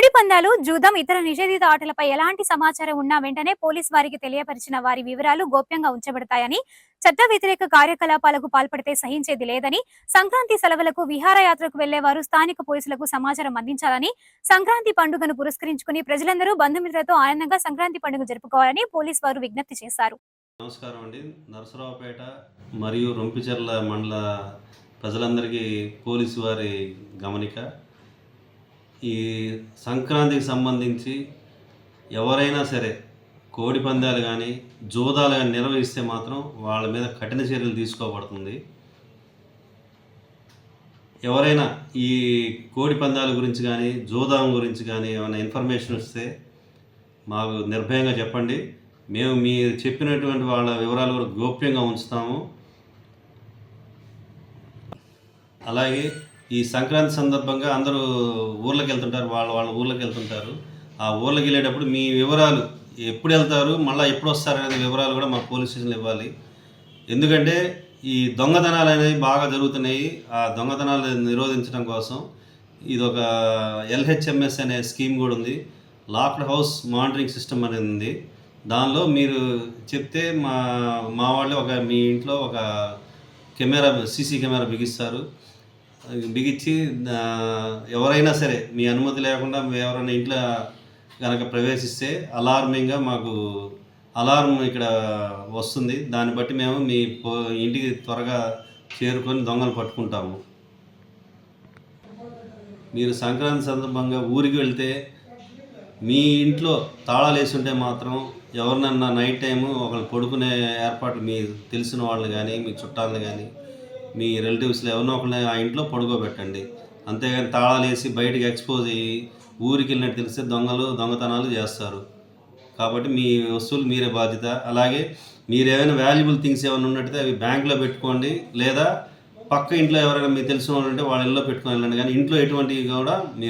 వివరాలు జూదం ఇతర నిషేధిత ఆటలపై ఎలాంటి సమాచారం ఉన్నా వెంటనే పోలీస్ వారికి తెలియపరిచిన వారి వివరాలు గోప్యంగా ఉంచబడతాయని చట్ట వ్యతిరేక కార్యకలాపాలకు పాల్పడితే సహించేది లేదని సంక్రాంతి సెలవులకు విహారయాత్రకు వెళ్ళేవారు స్థానిక పోలీసులకు సమాచారం అందించాలని సంక్రాంతి పండుగను పురస్కరించుకుని ప్రజలందరూ బంధుమిత్రులతో ఆనందంగా సంక్రాంతి పండుగ జరుపుకోవాలని పోలీస్ వారు విజ్ఞప్తి చేశారు. నమస్కారం అండి. నరసరావుపేట మరియు రొంపిచెర్ల మండల ప్రజలందరికీ పోలీసు వారి గమనిక. ఈ సంక్రాంతికి సంబంధించి ఎవరైనా సరే కోడి పందాలు కానీ జూదాలు కానీ నిర్వహిస్తే మాత్రం వాళ్ళ మీద కఠిన చర్యలు తీసుకోబడుతుంది. ఎవరైనా ఈ కోడి పందాల గురించి కానీ జూదాం గురించి కానీ ఏమైనా ఇన్ఫర్మేషన్ వస్తే మాకు నిర్భయంగా చెప్పండి. మేము మీరు చెప్పినటువంటి వాళ్ళ వివరాలు కూడా గోప్యంగా ఉంచుతాము. అలాగే ఈ సంక్రాంతి సందర్భంగా అందరూ ఊర్లకు వెళ్తుంటారు వాళ్ళ వాళ్ళ ఊర్లకు వెళ్తుంటారు ఆ ఊళ్ళకి వెళ్ళేటప్పుడు మీ వివరాలు ఎప్పుడు వెళ్తారు మళ్ళీ ఎప్పుడు వస్తారు అనే వివరాలు కూడా మా పోలీస్ స్టేషన్లో ఇవ్వాలి. ఎందుకంటే ఈ దొంగతనాలు అనేవి బాగా జరుగుతున్నాయి. ఆ దొంగతనాలు నిరోధించడం కోసం ఇది ఒక ఎల్హెచ్ఎంఎస్ అనే స్కీమ్ కూడా ఉంది. లాక్డ్ హౌస్ మానిటరింగ్ సిస్టమ్ అనేది ఉంది. దానిలో మీరు చెప్తే మా మా వాళ్ళు ఒక మీ ఇంట్లో ఒక కెమెరా సీసీ కెమెరా బిగిస్తారు. బిగించి ఎవరైనా సరే మీ అనుమతి లేకుండా ఎవరైనా ఇంట్లో కనుక ప్రవేశిస్తే అలార్మింగ్గా మాకు అలారం ఇక్కడ వస్తుంది. దాన్ని బట్టి మేము మీ పో- ఇంటికి త్వరగా చేరుకొని దొంగలు పట్టుకుంటాము. మీరు సంక్రాంతి సందర్భంగా ఊరికి వెళ్తే మీ ఇంట్లో తాళాలు వేసి ఉంటే మాత్రం ఎవరినన్నా నైట్ టైము ఒకళ్ళు పడుకునే ఏర్పాట్లు మీ తెలిసిన వాళ్ళని కానీ మీ చుట్టాలని కానీ మీ రిలేటివ్స్లో ఎవరినో ఒకరిని ఆ ఇంట్లో పడుకోబెట్టండి. అంతేగాని తాళాలు వేసి బయటకు ఎక్స్పోజ్ అయ్యి ఊరికి వెళ్ళినట్టు తెలిస్తే దొంగలు దొంగతనాలు చేస్తారు. కాబట్టి మీ వస్తువులు మీరే బాధ్యత. అలాగే మీరు ఏమైనా వాల్యుబుల్ థింగ్స్ ఏమైనా ఉన్నట్టయితే అవి బ్యాంక్లో పెట్టుకోండి. లేదా పక్క ఇంట్లో ఎవరైనా మీకు తెలిసిన వాళ్ళు ఉంటే వాళ్ళ ఇళ్ళలో పెట్టుకొని వెళ్ళండి. కానీ ఇంట్లో ఎటువంటివి కూడా మీరు